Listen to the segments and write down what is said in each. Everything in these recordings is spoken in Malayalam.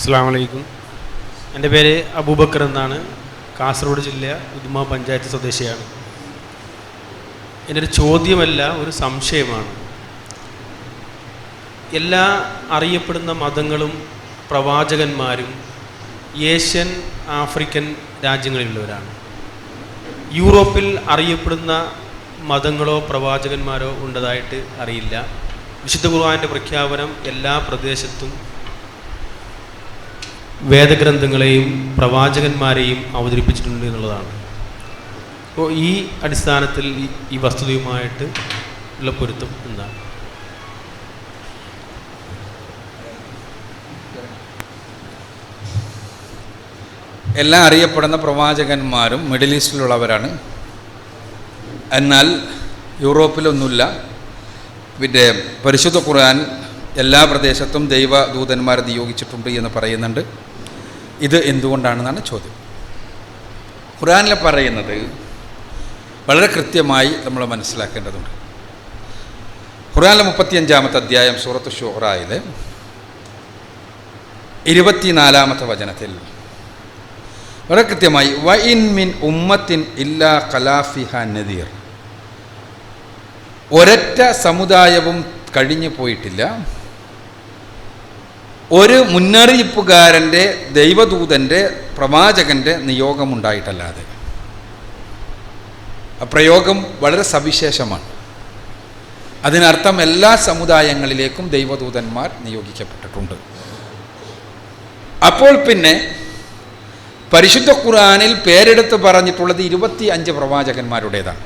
അസ്സാം വലൈക്കും എന്റെ പേര് അബൂബക്കർ എന്നാണ്. കാസർഗോഡ് ജില്ല ഉദുമ പഞ്ചായത്ത് സ്വദേശിയാണ്. എന്റെ ഒരു ചോദ്യമല്ല ഒരു സംശയമാണ്. എല്ലാ അറിയപ്പെടുന്ന മതങ്ങളും പ്രവാചകന്മാരും ഏഷ്യൻ ആഫ്രിക്കൻ രാജ്യങ്ങളിലുള്ളവരാണ്. യൂറോപ്പിൽ അറിയപ്പെടുന്ന മതങ്ങളോ പ്രവാചകന്മാരോ ഉണ്ടതായിട്ട് അറിയില്ല. വിശുദ്ധ ഖുർആന്റെ പ്രഖ്യാപനം എല്ലാ പ്രദേശത്തും വേദഗ്രന്ഥങ്ങളെയും പ്രവാചകന്മാരെയും അവതരിപ്പിച്ചിട്ടുണ്ട് എന്നുള്ളതാണ്. അപ്പോൾ ഈ അടിസ്ഥാനത്തിൽ ഈ- വസ്തുതയുമായിട്ട് ഉള്ള പൊരുത്തം എന്താണ്? എല്ലാം അറിയപ്പെടുന്ന പ്രവാചകന്മാരും മിഡിൽ ഈസ്റ്റിലുള്ളവരാണ്. എന്നാൽ യൂറോപ്പിലൊന്നുമില്ല. പിന്നെ പരിശുദ്ധ ഖുർആൻ എല്ലാ പ്രദേശത്തും ദൈവദൂതന്മാരെ നിയോഗിച്ചിട്ടുണ്ട് എന്ന് പറയുന്നുണ്ട്. ഇത് എന്തുകൊണ്ടാണെന്നാണ് ചോദ്യം. ഖുർആനിൽ പറയുന്നത് വളരെ കൃത്യമായി നമ്മൾ മനസ്സിലാക്കേണ്ടതുണ്ട്. ഖുർആനിലെ മുപ്പത്തിയഞ്ചാമത്തെ അധ്യായം സൂറത്ത് ഷുഹറായിലെ ഇരുപത്തിനാലാമത്തെ വചനത്തിൽ വളരെ കൃത്യമായി വ ഇൻ മിൻ ഉമ്മത്തിൻ ഇല്ലാ കലാഫിഹ നദീർ. ഒരറ്റ സമുദായവും കഴിഞ്ഞു പോയിട്ടില്ല. ഒരു മുന്നറിയിപ്പുകാരന്റെ ദൈവദൂതന്റെ പ്രവാചകന്റെ നിയോഗമുണ്ടായിട്ടല്ലാതെ. പ്രയോഗം വളരെ സവിശേഷമാണ്. അതിനർത്ഥം എല്ലാ സമുദായങ്ങളിലേക്കും ദൈവദൂതന്മാർ നിയോഗിക്കപ്പെട്ടിട്ടുണ്ട്. അപ്പോൾ പിന്നെ പരിശുദ്ധ ഖുറാനിൽ പേരെടുത്ത് പറഞ്ഞിട്ടുള്ളത് ഇരുപത്തി അഞ്ച് പ്രവാചകന്മാരുടേതാണ്.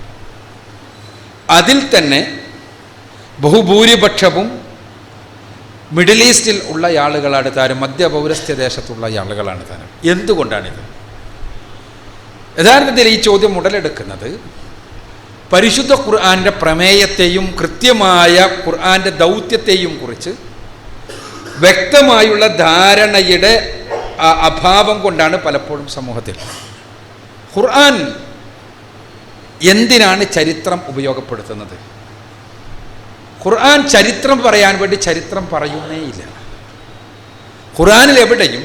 അതിൽ തന്നെ ബഹുഭൂരിപക്ഷവും മിഡിൽ ഈസ്റ്റിൽ ഉള്ള ആളുകളാണ് താരം മധ്യപൗരസ്ത്യ ദേശത്തുള്ള ആളുകളാണ് താരം എന്തുകൊണ്ടാണിത്? യഥാർത്ഥത്തിൽ ഈ ചോദ്യം ഉടലെടുക്കുന്നത് പരിശുദ്ധ ഖുർആാന്റെ പ്രമേയത്തെയും കൃത്യമായ ഖുർആാന്റെ ദൗത്യത്തെയും കുറിച്ച് വ്യക്തമായുള്ള ധാരണയുടെ അഭാവം കൊണ്ടാണ് പലപ്പോഴും സമൂഹത്തിൽ. ഖുർആൻ എന്തിനാണ് ചരിത്രം ഉപയോഗപ്പെടുത്തുന്നത്? ഖുർആൻ ചരിത്രം പറയാൻ വേണ്ടി ചരിത്രം പറയുന്നേയില്ല ഖുർആനിൽ എവിടെയും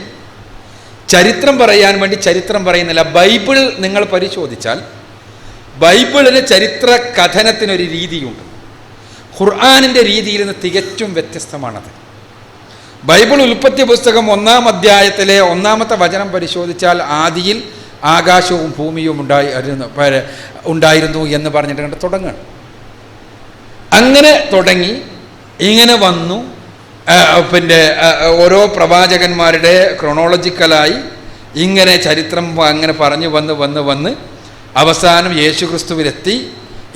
ചരിത്രം പറയാൻ വേണ്ടി ചരിത്രം പറയുന്നില്ല. ബൈബിൾ നിങ്ങൾ പരിശോധിച്ചാൽ ബൈബിളിന് ചരിത്ര കഥനത്തിനൊരു രീതിയുണ്ട്. ഖുർആാനിന്റെ രീതിയിൽ നിന്ന് തികച്ചും വ്യത്യസ്തമാണത്. ബൈബിൾ ഉൽപ്പത്തി പുസ്തകം ഒന്നാം അധ്യായത്തിലെ ഒന്നാമത്തെ വചനം പരിശോധിച്ചാൽ ആദിയിൽ ആകാശവും ഭൂമിയും ഉണ്ടായിരുന്നു ഉണ്ടായിരുന്നു എന്ന് പറഞ്ഞിട്ട് കണ്ട് തുടങ്ങണം അങ്ങനെ തുടങ്ങി ഇങ്ങനെ വന്നു. പിന്നെ ഓരോ പ്രവാചകന്മാരുടെ ക്രോണോളജിക്കലായി ഇങ്ങനെ ചരിത്രം അങ്ങനെ പറഞ്ഞു വന്ന് വന്ന് വന്ന് അവസാനം യേശു ക്രിസ്തുവിലെത്തി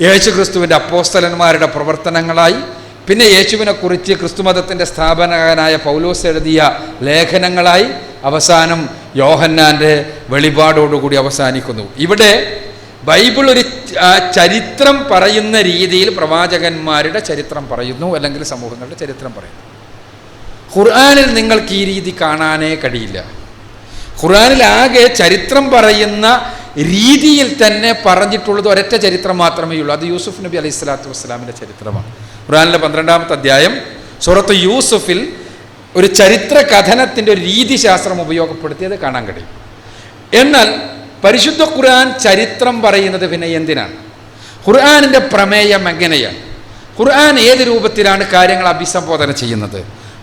യേശു ക്രിസ്തുവിന്റെ അപ്പോസ്തലന്മാരുടെ പ്രവർത്തനങ്ങളായി. പിന്നെ യേശുവിനെക്കുറിച്ച് ക്രിസ്തുമതത്തിന്റെ സ്ഥാപനകനായ പൗലോസ് എഴുതിയ ലേഖനങ്ങളായി അവസാനം യോഹന്നാന്റെ വെളിപാടോടുകൂടി അവസാനിക്കുന്നു. ഇവിടെ ബൈബിൾ ഒരു ചരിത്രം പറയുന്ന രീതിയിൽ പ്രവാചകന്മാരുടെ ചരിത്രം പറയുന്നു അല്ലെങ്കിൽ സമൂഹങ്ങളുടെ ചരിത്രം പറയുന്നു. ഖുർആാനിൽ നിങ്ങൾക്ക് ഈ രീതി കാണാനേ കഴിയില്ല. ഖുർആാനിൽ ആകെ ചരിത്രം പറയുന്ന രീതിയിൽ തന്നെ പറഞ്ഞിട്ടുള്ളത് ഒരൊറ്റ ചരിത്രം മാത്രമേ ഉള്ളൂ. അത് യൂസുഫ് നബി അലൈഹി സ്വലാത്തു വസ്സലാമിന്റെ ചരിത്രമാണ്. ഖുർആാനിലെ പന്ത്രണ്ടാമത്തെ അധ്യായം സുറത്ത് യൂസുഫിൽ ഒരു ചരിത്ര കഥനത്തിന്റെ ഒരു രീതിശാസ്ത്രം ഉപയോഗപ്പെടുത്തിയത് കാണാൻ കഴിയും. എന്നാൽ പരിശുദ്ധ ഖുർആൻ ചരിത്രം പറയുന്നത് പിന്നെ എന്തിനാണ്? ഖുർആനിന്റെ പ്രമേയം എങ്ങനെയാണ്? ഖുർആൻ ഏത് രൂപത്തിലാണ് കാര്യങ്ങൾ അഭിസംബോധന ചെയ്യുന്നത്?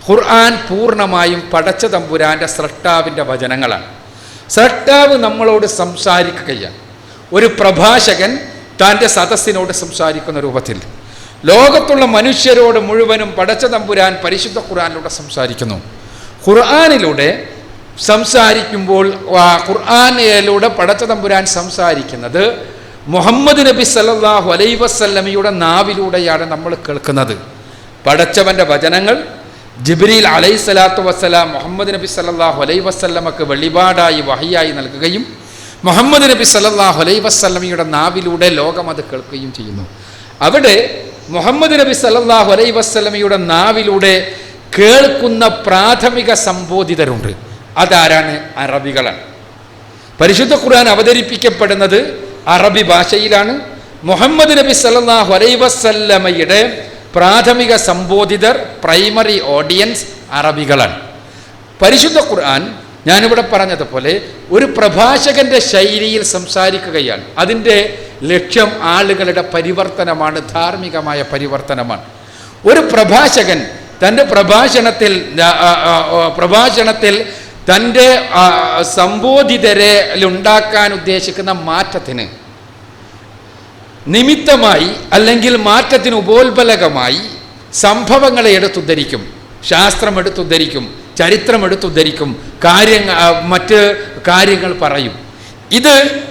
ഖുർആൻ പൂർണമായും പടച്ച തമ്പുരാന്റെ സ്രഷ്ടാവിന്റെ വചനങ്ങളാണ്. സ്രഷ്ടാവ് നമ്മളോട് സംസാരിക്കുകയാണ്. ഒരു പ്രഭാഷകൻ തന്റെ സദസ്സിനോട് സംസാരിക്കുന്ന രൂപത്തിൽ. ലോകത്തുള്ള മനുഷ്യരോട് മുഴുവനും പടച്ച തമ്പുരാൻ പരിശുദ്ധ ഖുർആനിലൂടെ സംസാരിക്കുന്നു. ഖുർആനിലൂടെ സംസാരിക്കുമ്പോൾ ഖുർആാനയിലൂടെ പടച്ച തമ്പുരാൻ സംസാരിക്കുന്നത് മുഹമ്മദ് നബി സല്ലാഹു അലൈ വസല്ലമയുടെ നാവിലൂടെയാണ് നമ്മൾ കേൾക്കുന്നത്. പടച്ചവന്റെ വചനങ്ങൾ ജിബ്രീൽ അലൈഹി സ്വലാത്തു വസ്സലാം മുഹമ്മദ് നബി സല്ലാഹു അലൈ വസല്ലമക്ക് വെളിപാടായി വഹിയായി നൽകുകയും മുഹമ്മദ് നബി സല്ലാഹു അലൈ വസല്ലമയുടെ നാവിലൂടെ ലോകം അത് കേൾക്കുകയും ചെയ്യുന്നു. അവിടെ മുഹമ്മദ് നബി സല്ലാഹു അലൈ വസല്ലമയുടെ നാവിലൂടെ കേൾക്കുന്ന പ്രാഥമിക സംബോധിതരുണ്ട്. അതാരാണ് അറബികളാണ്. പരിശുദ്ധ ഖുർആൻ അവതരിപ്പിക്കപ്പെടുന്നത് അറബി ഭാഷയിലാണ്. മുഹമ്മദ് നബി സല്ലല്ലാഹു അലൈഹി വസല്ലമയുടെ പ്രാഥമിക സംബോധിതർ പ്രൈമറി ഓഡിയൻസ് അറബികളാണ്. പരിശുദ്ധ ഖുർആൻ ഞാനിവിടെ പറഞ്ഞതുപോലെ ഒരു പ്രഭാഷകന്റെ ശൈലിയിൽ സംസാരിക്കുകയാണ്. അതിന്റെ ലക്ഷ്യം ആളുകളുടെ പരിവർത്തനമാണ് ധാർമ്മികമായ പരിവർത്തനമാണ്. ഒരു പ്രഭാഷകൻ തന്റെ പ്രഭാഷണത്തിൽ പ്രഭാഷണത്തിൽ തന്റെ ആ, സംബോധിതരെ ഉണ്ടാക്കാൻ ഉദ്ദേശിക്കുന്ന മാറ്റത്തിന് നിമിത്തമായി അല്ലെങ്കിൽ മാറ്റത്തിന് ഉപോത്ബലകമായി സംഭവങ്ങളെ എടുത്തുദ്ധരിക്കും. ശാസ്ത്രം എടുത്തുദ്ധരിക്കും ചരിത്രം എടുത്തുദ്ധരിക്കും കാര്യങ്ങൾ മറ്റ് കാര്യങ്ങൾ പറയും. ഇത്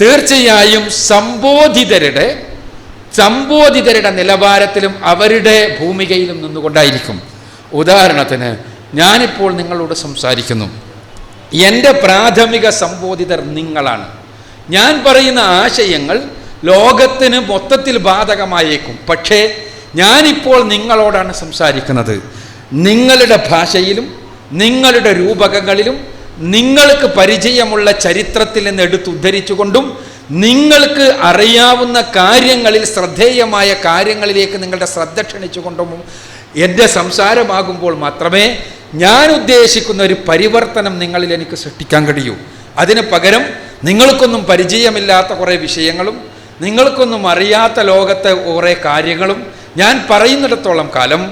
തീർച്ചയായും സംബോധിതരുടെ സംബോധിതരുടെ നിലവാരത്തിലും അവരുടെ ഭൂമികയിലും നിന്നുകൊണ്ടായിരിക്കും. ഉദാഹരണത്തിന് ഞാനിപ്പോൾ നിങ്ങളോട് സംസാരിക്കുന്നു. എന്റെ പ്രാഥമിക സംബോധിതർ നിങ്ങളാണ്. ഞാൻ പറയുന്ന ആശയങ്ങൾ ലോകത്തിന് മൊത്തത്തിൽ ബാധകമായേക്കും. പക്ഷേ ഞാനിപ്പോൾ നിങ്ങളോടാണ് സംസാരിക്കുന്നത്. നിങ്ങളുടെ ഭാഷയിലും നിങ്ങളുടെ രൂപകങ്ങളിലും നിങ്ങൾക്ക് പരിചയമുള്ള ചരിത്രത്തിൽ നിന്ന് എടുത്തുദ്ധരിച്ചുകൊണ്ടും നിങ്ങൾക്ക് അറിയാവുന്ന കാര്യങ്ങളിൽ ശ്രദ്ധേയമായ കാര്യങ്ങളിലേക്ക് നിങ്ങളുടെ ശ്രദ്ധ ക്ഷണിച്ചുകൊണ്ടും എന്റെ സംസാരമാകുമ്പോൾ മാത്രമേ ഞാൻ ഉദ്ദേശിക്കുന്ന ഒരു പരിവർത്തനം നിങ്ങളിൽ എനിക്ക് സൃഷ്ടിക്കാൻ കഴിയൂ. അതിന് പകരം നിങ്ങൾക്കൊന്നും പരിചയമില്ലാത്ത കുറേ വിഷയങ്ങളും നിങ്ങൾക്കൊന്നും അറിയാത്ത ലോകത്തെ കുറേ കാര്യങ്ങളും ഞാൻ പറയുന്നിടത്തോളം കാലം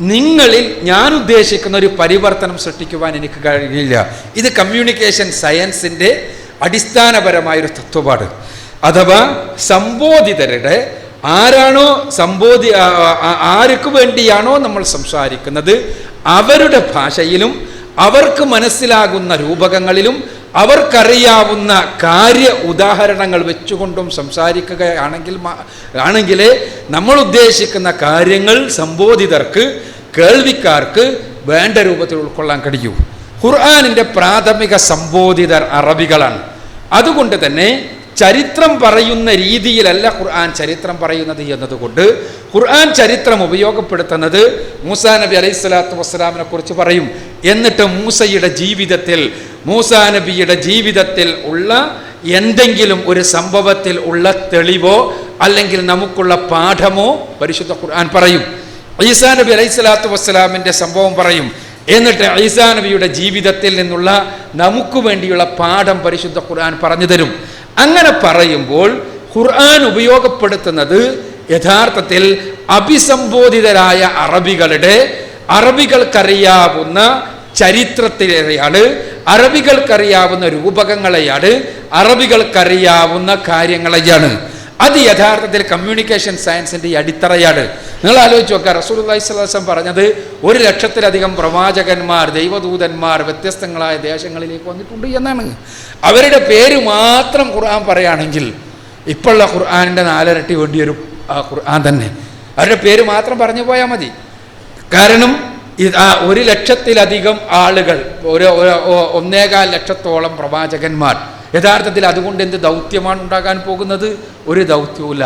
നിങ്ങളിൽ ഞാൻ ഉദ്ദേശിക്കുന്ന ഒരു പരിവർത്തനം സൃഷ്ടിക്കുവാൻ എനിക്ക് കഴിയില്ല. ഇത് കമ്മ്യൂണിക്കേഷൻ സയൻസിന്റെ അടിസ്ഥാനപരമായൊരു തത്വപാട് അഥവാ സംബോധിതരുടെ ആരാണോ സംബോധി ആർക്ക് വേണ്ടിയാണോ നമ്മൾ സംസാരിക്കുന്നത് അവരുടെ ഭാഷയിലും അവർക്ക് മനസ്സിലാകുന്ന രൂപകങ്ങളിലും അവർക്കറിയാവുന്ന കാര്യ ഉദാഹരണങ്ങൾ വെച്ചുകൊണ്ടും സംസാരിക്കുകയാണെങ്കിൽ ആണെങ്കിലേ നമ്മൾ ഉദ്ദേശിക്കുന്ന കാര്യങ്ങൾ സംബോധിതർക്ക് കേൾവിക്കാർക്ക് വേണ്ട രൂപത്തിൽ ഉൾക്കൊള്ളാൻ കഴിയൂ. ഖുർആാനിന്റെ പ്രാഥമിക സംബോധിതർ അറബികളാണ്. അതുകൊണ്ട് തന്നെ ചരിത്രം പറയുന്ന രീതിയിലല്ല ഖുർആൻ ചരിത്രം പറയുന്നത് എന്നതുകൊണ്ട് ഖുർആൻ ചരിത്രം ഉപയോഗപ്പെടുത്തുന്നത് മൂസാ നബി അലൈഹി സ്വലാത്തു വസ്സലാമിനെ കുറിച്ച് പറയും. എന്നിട്ട് മൂസയുടെ ജീവിതത്തിൽ മൂസാ നബിയുടെ ജീവിതത്തിൽ ഉള്ള എന്തെങ്കിലും ഒരു സംഭവത്തിൽ ഉള്ള തെളിവോ അല്ലെങ്കിൽ നമുക്കുള്ള പാഠമോ പരിശുദ്ധ ഖുർആൻ പറയും. ഈസാ നബി അലൈഹി സ്വലാത്തു വസ്സലാമിന്റെ സംഭവം പറയും. എന്നിട്ട് ഈസാ നബിയുടെ ജീവിതത്തിൽ നിന്നുള്ള നമുക്ക് വേണ്ടിയുള്ള പാഠം പരിശുദ്ധ ഖുർആൻ പറഞ്ഞു തരും. അങ്ങനെ പറയുമ്പോൾ ഖുർആൻ ഉപയോഗപ്പെടുത്തുന്നത് യഥാർത്ഥത്തിൽ അഭിസംബോധിതരായ അറബികളുടെ അറബികൾക്കറിയാവുന്ന ചരിത്രത്തിലെയാണ് അറബികൾക്കറിയാവുന്ന രൂപകങ്ങളെയാണ് അറബികൾക്കറിയാവുന്ന കാര്യങ്ങളെയാണ്. അത് യഥാർത്ഥത്തിൽ കമ്മ്യൂണിക്കേഷൻ സയൻസിന്റെ അടിത്തറയാണ്. നിങ്ങൾ ആലോചിച്ച് നോക്കുക റസൂൽ അള്ളഹിസ്വലാസം പറഞ്ഞത് ഒരു ലക്ഷത്തിലധികം പ്രവാചകന്മാർ ദൈവദൂതന്മാർ വ്യത്യസ്തങ്ങളായ ദേശങ്ങളിലേക്ക് വന്നിട്ടുണ്ട് എന്നാണ്. അവരുടെ പേര് മാത്രം ഖുർആൻ പറയുകയാണെങ്കിൽ ഇപ്പോഴുള്ള ഖുർആാനിന്റെ നാലരട്ടി വേണ്ടി വരും ആ ഖുർആൻ തന്നെ. അവരുടെ പേര് മാത്രം പറഞ്ഞു പോയാൽ മതി. കാരണം ആ ഒരു ലക്ഷത്തിലധികം ആളുകൾ ഒരു ഒന്നേകാൽ ലക്ഷത്തോളം പ്രവാചകന്മാർ യഥാർത്ഥത്തിൽ അതുകൊണ്ട് എന്ത് ദൗത്യമാണ് ഉണ്ടാകാൻ പോകുന്നത്? ഒരു ദൗത്യവുമില്ല.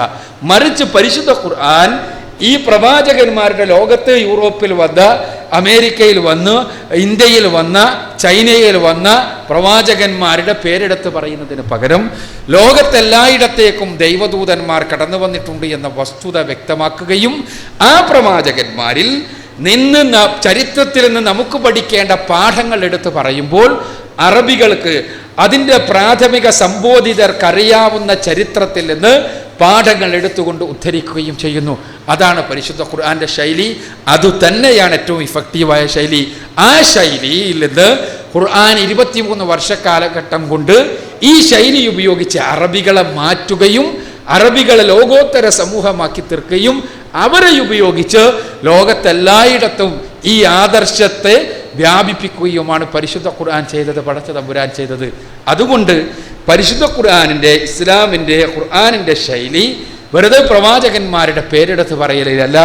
മറിച്ച് പരിശുദ്ധ ഖുർആൻ ഈ പ്രവാചകന്മാരുടെ ലോകത്ത് യൂറോപ്പിൽ വന്ന അമേരിക്കയിൽ വന്ന് ഇന്ത്യയിൽ വന്ന ചൈനയിൽ വന്ന പ്രവാചകന്മാരുടെ പേരെടുത്ത് പറയുന്നതിന് പകരം ലോകത്തെല്ലായിടത്തേക്കും ദൈവദൂതന്മാർ കടന്നു വന്നിട്ടുണ്ട് എന്ന വസ്തുത വ്യക്തമാക്കുകയും ആ പ്രവാചകന്മാരിൽ നിന്ന് ചരിത്രത്തിൽ നിന്ന് നമുക്ക് പഠിക്കേണ്ട പാഠങ്ങൾ എടുത്ത് പറയുമ്പോൾ അറബികൾക്ക് അതിന്റെ പ്രാഥമിക സംബോധിതർക്കറിയാവുന്ന ചരിത്രത്തിൽ നിന്ന് പാഠങ്ങൾ എടുത്തുകൊണ്ട് ഉദ്ധരിക്കുകയും ചെയ്യുന്നു. അതാണ് പരിശുദ്ധ ഖുർആാന്റെ ശൈലി. അതുതന്നെയാണ് ഏറ്റവും ഇഫക്റ്റീവായ ശൈലി. ആ ശൈലിയിൽ നിന്ന് ഖുർആൻ ഇരുപത്തിമൂന്ന് വർഷക്കാലഘട്ടം കൊണ്ട് ഈ ശൈലി ഉപയോഗിച്ച് അറബികളെ മാറ്റുകയും അറബികളെ ലോകോത്തര സമൂഹമാക്കി തീർക്കുകയും അവരെ ഉപയോഗിച്ച് ലോകത്തെല്ലായിടത്തും ഈ ആദർശത്തെ വ്യാപിപ്പിക്കുകയുമാണ് പരിശുദ്ധ ഖുർആൻ ചെയ്തത് പടച്ച തമ്പുരാൻ ചെയ്തത്. അതുകൊണ്ട് പരിശുദ്ധ ഖുർആാനിന്റെ ഇസ്ലാമിന്റെ ഖുർആാനിന്റെ ശൈലി വെറുതെ പ്രവാചകന്മാരുടെ പേരെടുത്ത് പറയലില്ല.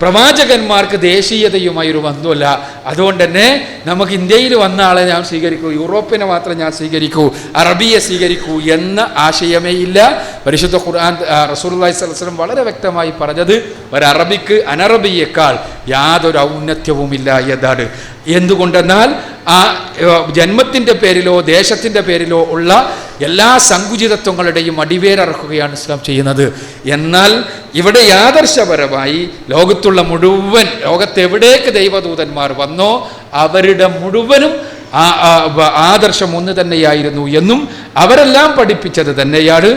പ്രവാചകന്മാർക്ക് ദേശീയതയുമായി ഒരു ബന്ധമല്ല അതുകൊണ്ട് തന്നെ നമുക്ക് ഇന്ത്യയിൽ വന്ന ആളെ ഞാൻ സ്വീകരിക്കൂ യൂറോപ്പിനെ മാത്രം ഞാൻ സ്വീകരിക്കൂ അറബിയെ സ്വീകരിക്കൂ എന്ന ആശയമേ ഇല്ല. പരിശുദ്ധ ഖുർആൻ റസൂർല്ലാഹി സ്വലം വളരെ വ്യക്തമായി പറഞ്ഞത് ഒരു അറബിക്ക് അനറബിയേക്കാൾ യാതൊരു ഔന്നത്യവുമില്ല എന്നാണ്. എന്തുകൊണ്ടെന്നാൽ ആ ജന്മത്തിന്റെ പേരിലോ ദേശത്തിന്റെ പേരിലോ ഉള്ള എല്ലാ സങ്കുചിതത്വങ്ങളുടെയും അടിവേരറക്കുകയാണ് ഇസ്ലാം ചെയ്യുന്നത്. എന്നാൽ ഇവിടെ യാദർശപരമായി ലോകത്തുള്ള മുഴുവൻ ലോകത്തെവിടേക്ക് ദൈവദൂതന്മാർ വന്നോ അവരുടെ മുഴുവനും ആദർശം ഒന്ന് തന്നെയായിരുന്നു എന്നും അവരെല്ലാം പഠിപ്പിച്ചത് തന്നെയാണ്.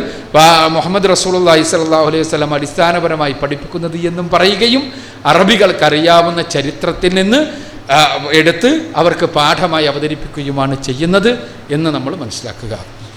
മുഹമ്മദ് റസൂലുള്ളാഹി സ്വല്ലല്ലാഹു അലൈഹി വസല്ലം അടിസ്ഥാനപരമായി പഠിപ്പിക്കുന്നത് എന്നും പറയുകയും അറബികൾക്കറിയാവുന്ന ചരിത്രത്തിൽ നിന്ന് എടുത്ത് അവർക്ക് പാഠമായി അവതരിപ്പിക്കുകയുമാണ് ചെയ്യുന്നത് എന്ന് നമ്മൾ മനസ്സിലാക്കുക.